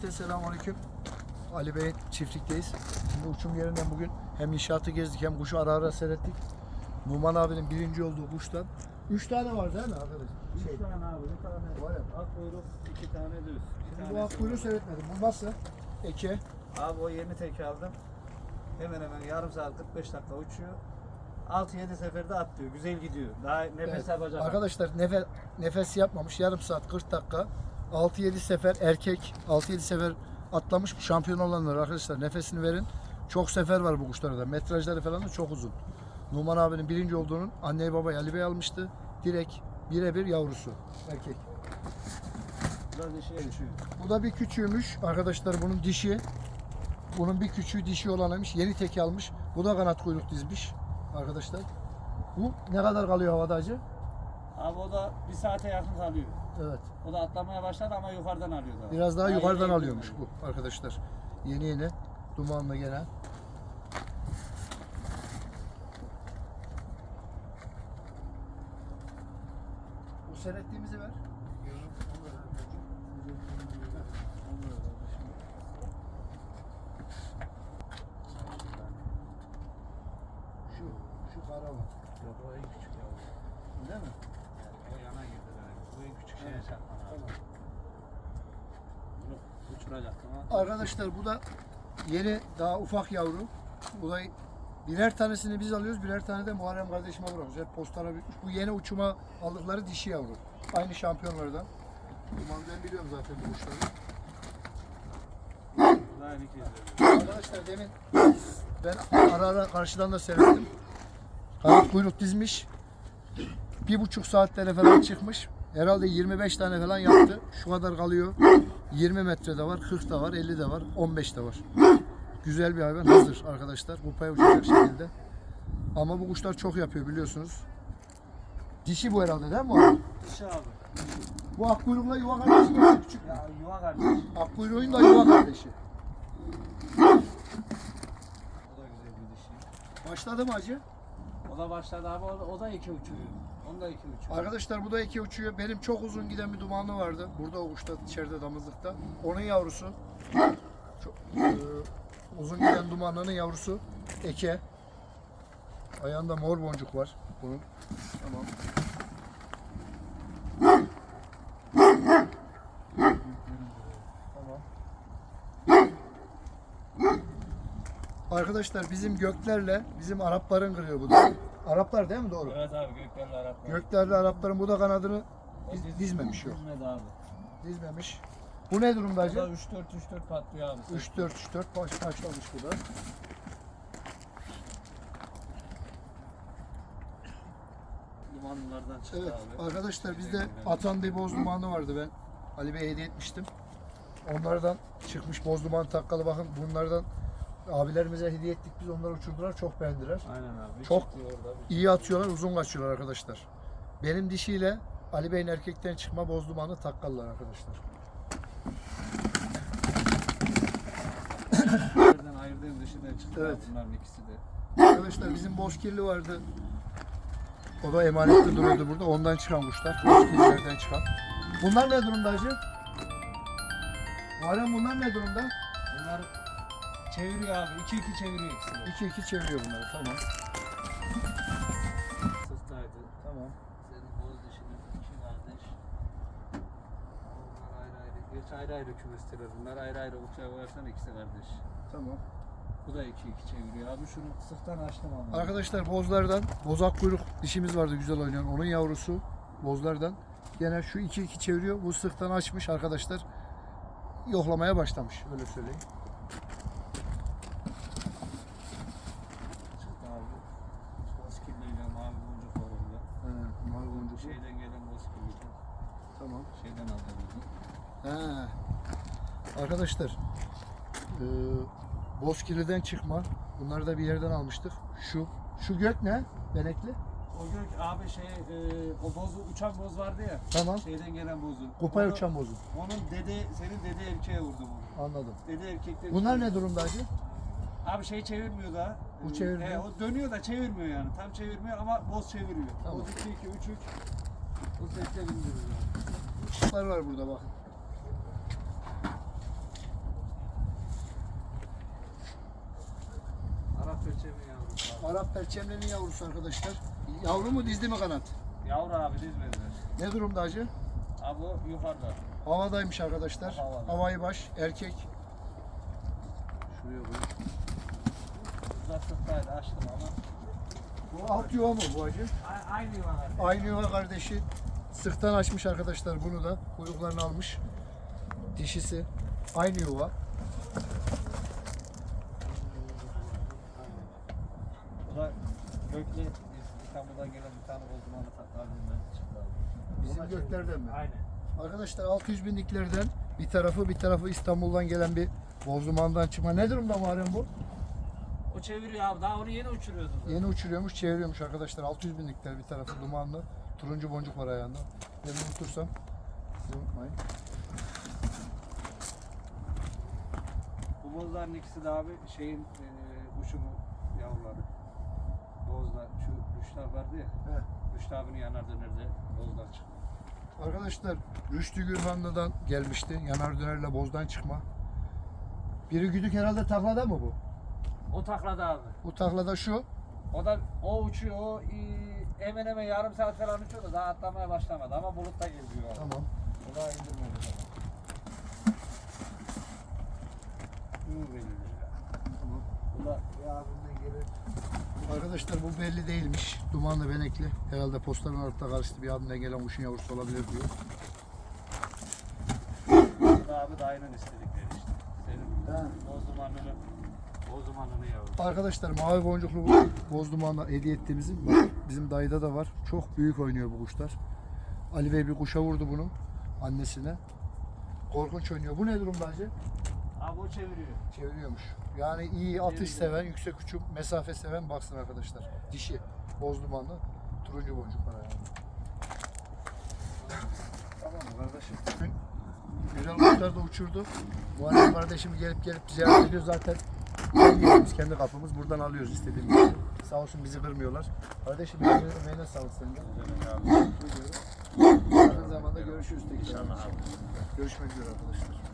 Cümlete selamünaleyküm. Ali Bey'in çiftlikteyiz. Şimdi uçum yerinden bugün hem inşaatı gezdik hem kuşu ara ara seyrettik. Numan abinin birinci olduğu kuştan. Üç tane var değil mi arkadaş? Şey, Üç tane abi, bir tane Var ya. ak kuyruk, iki tane düz. Bir şimdi tane bu akkuyruğu seyretmedim. Bu nasıl? Eke. Abi o yeni tek aldım. Hemen hemen yarım saat 45 dakika uçuyor. 6-7 seferde atlıyor. Güzel gidiyor. Daha nefes Evet. yapacak. Arkadaşlar nefes, nefes yapmamış. Yarım saat 40 dakika. 6-7 sefer erkek 6-7 sefer atlamış şampiyon olanlar arkadaşlar nefesini verin. Çok sefer var bu kuşlarda. Metrajları falan da çok uzun. Numan abinin birinci olduğunun anneyi babayı Ali Bey almıştı. Direkt birebir yavrusu erkek. Bu da bir küçüğümüş. Arkadaşlar bunun dişi. Bunun bir küçüğü dişi olanıymış. Yeni teki almış. Bu da kanat kuyruk dizmiş arkadaşlar. Bu ne kadar kalıyor havada acı? Abi o da bir saate yakın kalıyor. Evet. O da atlamaya başladı ama yukarıdan alıyor daha. Biraz daha yukarıdan yeni alıyormuş alıyor. bu arkadaşlar. Yeni yeni. Dumanla gelen. Bu seyrettiğimizi ver. Şu, şu kara var. Yok o en küçük yavru. Değil mi? Yani o yana girdi demek. Bu en küçük şeye. Bunu. Arkadaşlar bu da yeni daha ufak yavru. Bu da birer tanesini biz alıyoruz, birer tane de Muharrem kardeşime bırakıyoruz. Hep postara bitmiş. Bu yeni uçuma aldıkları dişi yavru. Aynı şampiyonlardan. Duman ben biliyorum zaten bu kuşları. Kez Arkadaşlar demin ben ara ara karşıdan da seyrettim. Kanat kuyruk dizmiş. Bir buçuk saatlere falan çıkmış. Herhalde 25 tane falan yaptı. Şu kadar kalıyor. 20 metrede var, 40 da var, 50 de var, 15 de var. Güzel bir hayvan hazır arkadaşlar. Kupaya uçacak şekilde. Ama bu kuşlar çok yapıyor biliyorsunuz. Dişi bu herhalde değil mi? Dişi abi. Bu akkuyrukla yuva kardeşi mi? Küçük? Ya yuva kardeş. Akkuyruğun da yuva kardeşi. O da güzel bir dişi. Başladı mı acı? O da başladı abi. O da, o da iki uçuyor. Onda iki uçuyor. Arkadaşlar bu da iki uçuyor. Benim çok uzun giden bir dumanlı vardı. Burada o kuşta içeride damızlıkta. Onun yavrusu. Çok, e, uzun giden dumanlının yavrusu. Eke. Ayağında mor boncuk var bunun. Tamam. Arkadaşlar bizim göklerle bizim Arapların kırıyor bu da. Araplar değil mi doğru? Evet abi göklerle Arap. Göklerle Arapların bu da kanadını diz- diz- dizmemiş yok. Dizmedi abi. Dizmemiş. Bu ne durumda O acı? da 3-4-3-4 patlıyor abi. 3-4 3-4 baş başlamış bu da. Dumanlılardan çıktı Evet abi. arkadaşlar bizde atan bir boz dumanı vardı ben Ali Bey'e hediye etmiştim. Onlardan çıkmış boz duman takkalı bakın bunlardan abilerimize hediye ettik biz onları uçurdular çok beğendiler. Aynen abi. Çok çıktı orada. Bir İyi atıyorlar uzun kaçıyorlar arkadaşlar. Benim dişiyle Ali Bey'in erkekten çıkma boz dumanı takkalılar arkadaşlar. Yerden ayırdığım dışından çıktı Evet. bunların ikisi de. Arkadaşlar bizim bozkirli vardı. O da emanetli duruyordu burada. Ondan çıkan kuşlar. Bozkirlilerden çıkan. Bunlar ne durumda hacı? Muharrem bunlar ne durumda? Bunlar çeviriyor abi. 2-2 çeviriyor ikisi de. 2-2 çeviriyor bunları. Tamam. Sırtaydı. Tamam. Senin boz dişinin iki kardeş. Onlar ayrı ayrı. Geç ayrı ayrı kümesteler. Bunlar ayrı ayrı uçağa koyarsan ikisi kardeş. Tamam. Bu da 2-2 çeviriyor. Abi şunu sıktan açtım ama. Arkadaşlar bozlardan bozak kuyruk dişimiz vardı güzel oynayan. Onun yavrusu bozlardan. Gene şu 2-2 çeviriyor. Bu sıktan açmış arkadaşlar. Yoklamaya başlamış. Öyle söyleyeyim. Çıktı abi. Bozkirliyle mavi boncuk var orada. He, mavi boncuk. Şeyden gelen bozkirliydi. Tamam. Şeyden aldım bunu. He. Arkadaşlar e, Bozkirli'den çıkma. Bunları da bir yerden almıştık. Şu şu gök ne? Benekli. O gök abi şey e, o bozu uçan boz vardı ya. Tamam. Şeyden gelen bozu. Kupaya Onu- uçan bozu. Onun dede senin dede erkeğe vurdu bunu. Anladım. Dede erkekler. Bunlar ne durumda acı? Abi şey çevirmiyor da. Bu çevirmiyor. o dönüyor da çevirmiyor yani. Tam çevirmiyor ama boz çeviriyor. Tamam. Boz 2 2 3 3. O sesle bindiriyor. Kuşlar var burada bak. Arap perçemlerin yavrusu arkadaşlar. Yavru mu dizdi mi kanat? Yavru abi dizmediler. Ne durumda hacı? Abi o yukarıda. Havadaymış arkadaşlar. Havada. Havayı baş, erkek. Şuraya koy. Uzattıktaydı açtım ama. Bu alt yuva mı bu hacı? A- aynı yuvalar. Aynı yuva kardeşi. Sıktan açmış arkadaşlar bunu da. Kuyruklarını almış. Dişisi. Aynı yuva. Bu da Gökli Bizim göklerden mi? Aynen. Arkadaşlar 600 binliklerden bir tarafı bir tarafı İstanbul'dan gelen bir Bozduman'dan çıkma. Ne durumda Muharrem bu? O çeviriyor abi. Daha onu yeni uçuruyordu. Yeni uçuruyormuş, çeviriyormuş arkadaşlar. 600 binlikler bir tarafı dumanlı. Turuncu boncuk var ayağında. Ben unutursam siz unutmayın. Bu bozların ikisi de abi şeyin e, uçumu yavruları. Abi vardı ya. He. Rüştü abinin yanar dönerde bozlar çıktı. Arkadaşlar Rüştü Gürhanlı'dan gelmişti. Yanar dönerle bozdan çıkma. Biri güdük herhalde taklada mı bu? O takladı abi. Bu taklada şu. O da o uçuyor. O e, hemen hemen yarım saat falan uçuyordu. Daha atlamaya başlamadı ama bulutta geziyor abi. Tamam. O daha indirmedi. Bu benim ya. Tamam. Bu da bir abimden gelir. Arkadaşlar bu belli değilmiş. Dumanlı benekli. Herhalde postanın altında karıştı. Bir abimden gelen kuşun yavrusu olabilir diyor. Bu da abi dayının istedikleri işte. Senin Ha. boz dumanını boz dumanını yavrum. Arkadaşlar mavi boncuklu boz dumanla hediye ettiğimizin bak bizim dayıda da var. Çok büyük oynuyor bu kuşlar. Ali Bey bir kuşa vurdu bunu annesine. Korkunç oynuyor. Bu ne durumda hacı? Abi o çeviriyor. Çeviriyormuş. Yani iyi atış seven, yüksek uçum, mesafe seven baksın arkadaşlar. Dişi, boz dumanlı, turuncu boncuklar yani. Tamam mı kardeşim? Bugün Güzel kuşlar da uçurdu. Muharrem kardeşim gelip gelip ziyaret ediyor zaten. Kendi yerimiz, kendi kapımız. Buradan alıyoruz istediğimiz gibi. Sağ olsun bizi kırmıyorlar. Kardeşim emeğine sağlık senin de. Yakın zamanda görüşürüz tekrar. Görüşmek üzere arkadaşlar.